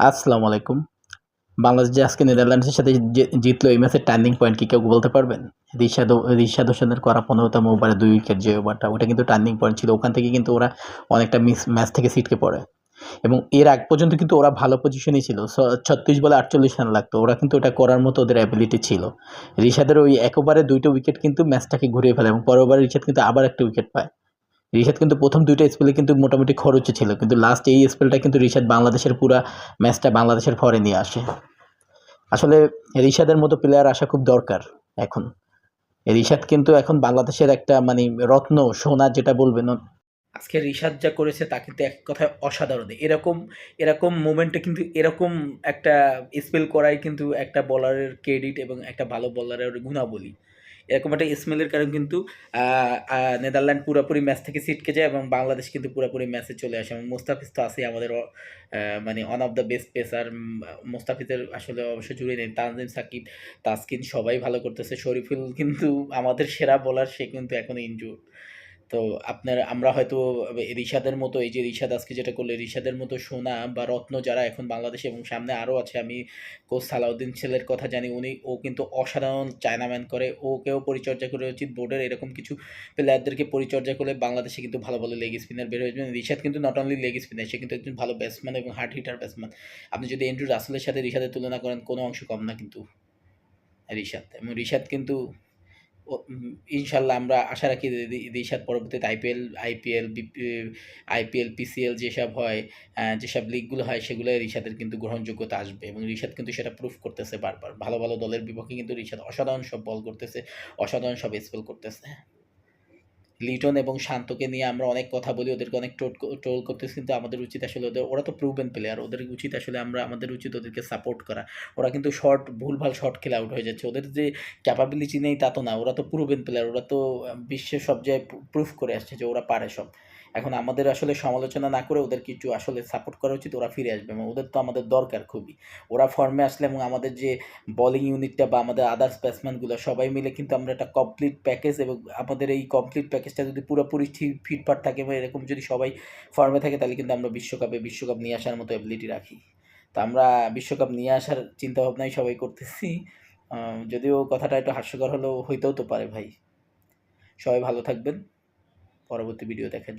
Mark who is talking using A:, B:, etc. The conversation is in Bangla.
A: আসসালামু আলাইকুম। বাংলাদেশ যে আজকে নেদারল্যান্ডসের সাথে জিতলো এই ম্যাচের টার্নিং পয়েন্ট কি কেউ বলতে পারবেন? রিশাদ রিশাদ হোসেনের করা পনেরোতম ওভারে দুই উইকেট যে ওভারটা, ওটা কিন্তু টার্নিং পয়েন্ট ছিল। ওখান থেকে কিন্তু ওরা অনেকটা মিস, ম্যাচ থেকে সিটকে পড়ে। এবং এর আগ পর্যন্ত কিন্তু ওরা ভালো পজিশনেই ছিল। ছত্রিশ বলে আটচল্লিশ রান লাগতো। ওরা কিন্তু ওটা করার মতো ওদের অ্যাবিলিটি ছিল। রিশাদের ওই এক ওভারে দুইটা উইকেট কিন্তু ম্যাচটাকে ঘুরিয়ে ফেলে এবং পরের ওভারে রিশাদ কিন্তু আবার একটা উইকেট পায়। রিশাদ কিন্তু প্রথম দুইটা স্পেলে কিন্তু মোটামুটি খরচে ছিল। কিন্তু লাস্ট এই স্পেলটা কিন্তু রিশাদ বাংলাদেশের পুরা ম্যাচটা বাংলাদেশের ফরে নিয়ে আসে। আসলে রিশাদের মতো প্লেয়ার আসা খুব দরকার এখন। রিশাদ কিন্তু এখন বাংলাদেশের একটা মানে রত্ন, সোনা যেটা বলবেন
B: আজকে রিশাদ যা করেছে তা কিন্তু এক কথায় অসাধারণ। এরকম এরকম মোমেন্টে কিন্তু এরকম একটা স্পেল করাই কিন্তু একটা বলারের ক্রেডিট এবং একটা ভালো বলারের গুণাবলী। এরকম একটা স্মেলের কারণে কিন্তু নেদারল্যান্ড পুরোপুরি ম্যাচ থেকে ছিটকে যায় এবং বাংলাদেশ কিন্তু পুরোপুরি ম্যাচে চলে আসে এবং মোস্তাফিজ তো আছে আমাদের মানে one of the best pacer মোস্তাফিজের আসলে অবশ্য জুড়ে নেই, তানজিম সাকিব, তাসকিন সবাই ভালো করতেছে। শরীফুল কিন্তু আমাদের সেরা বলার সে কিন্তু এখনও ইনজুর তো আপনার, আমরা হয়তো রিশাদের মতো, এই যে রিশাদ আজকে যেটা করলে, রিশাদের মতো সোনা বা রত্ন যারা এখন বাংলাদেশে এবং সামনে আরও আছে, আমি কোচ সালাউদ্দিন ছেলের কথা জানি, উনি, ও কিন্তু অসাধারণ চায়নাম্যান করে, ওকেও পরিচর্যা করে উচিত বোর্ডের এরকম কিছু প্লেয়ারদেরকে পরিচর্যা করলে বাংলাদেশে কিন্তু ভালো ভালো লেগ স্পিনার বের হয়ে যাবেন। রিশাদ কিন্তু নট অনলি লেগ স্পিনার সে কিন্তু একজন ভালো ব্যাটসম্যান এবং হার্ড হিটার ব্যাটসম্যান আপনি যদি এন্ড্রু রাসেলের সাথে রিশাদের তুলনা করেন, কোনো অংশ কম না কিন্তু, রিশাদ। এবং রিশাদ কিন্তু ইনশাল্লাহ আমরা আশা রাখি দেশের পরবর্তীতে আইপিএল আইপিএল আইপিএল পিসিএল যেসব হয় যেসব লিগগুলো হয়, সেগুলো রিশাদের কিন্তু গ্রহণযোগ্যতা আসবে এবং রিশাদ কিন্তু সেটা প্রুফ করতেছে বারবার। ভালো ভালো দলের বিপক্ষে কিন্তু রিশাদ অসাধারণ সব বল করতেছে, অসাধারণ সব স্পেল করতেছে। লিটন এবং শান্তকে নিয়ে আমরা অনেক কথা বলি, ওদেরকে অনেক টোল ট্রোল করতেছি, কিন্তু আমাদের উচিত আসলে ওদের, ওরা তো প্রুভেন প্লেয়ার ওদের উচিত আসলে আমরা, আমাদের উচিত ওদেরকে সাপোর্ট করা। ওরা কিন্তু শর্ট ভুলভাল শর্ট খেলে আউট হয়ে যাচ্ছে। ওদের যে ক্যাপাবিলিটি নেই তা তো না, ওরা তো প্রুভেন প্লেয়ার ওরা তো বিশ্বের সব জায়গায় প্রুফ করে আসছে যে ওরা পারে সব। এখন আমাদের আসলে সমালোচনা না করে ওদের কিছু আসলে সাপোর্ট করা উচিত, ওরা ফিরে আসবে এবং ওদের তো আমাদের দরকার খুবই। ওরা ফর্মে আসলে এবং আমাদের যে বলিং ইউনিটটা বা আমাদের আদার্স ব্যাটসম্যানগুলো সবাই মিলে কিন্তু আমরা একটা কমপ্লিট প্যাকেজ এবং আমাদের এই কমপ্লিট প্যাকেজটা যদি পুরোপুরি ঠিক ফিটফাট থাকে এবং এরকম যদি সবাই ফর্মে থাকে তাহলে কিন্তু আমরা বিশ্বকাপে, বিশ্বকাপ নিয়ে আসার মতো অ্যাবিলিটি রাখি। তো আমরা বিশ্বকাপ নিয়ে আসার চিন্তাভাবনাই সবাই করতেছি। যদিও কথাটা একটু হাস্যকর হলেও হইতেও তো পারে ভাই। সবাই ভালো থাকবেন। পরবর্তী ভিডিও দেখার।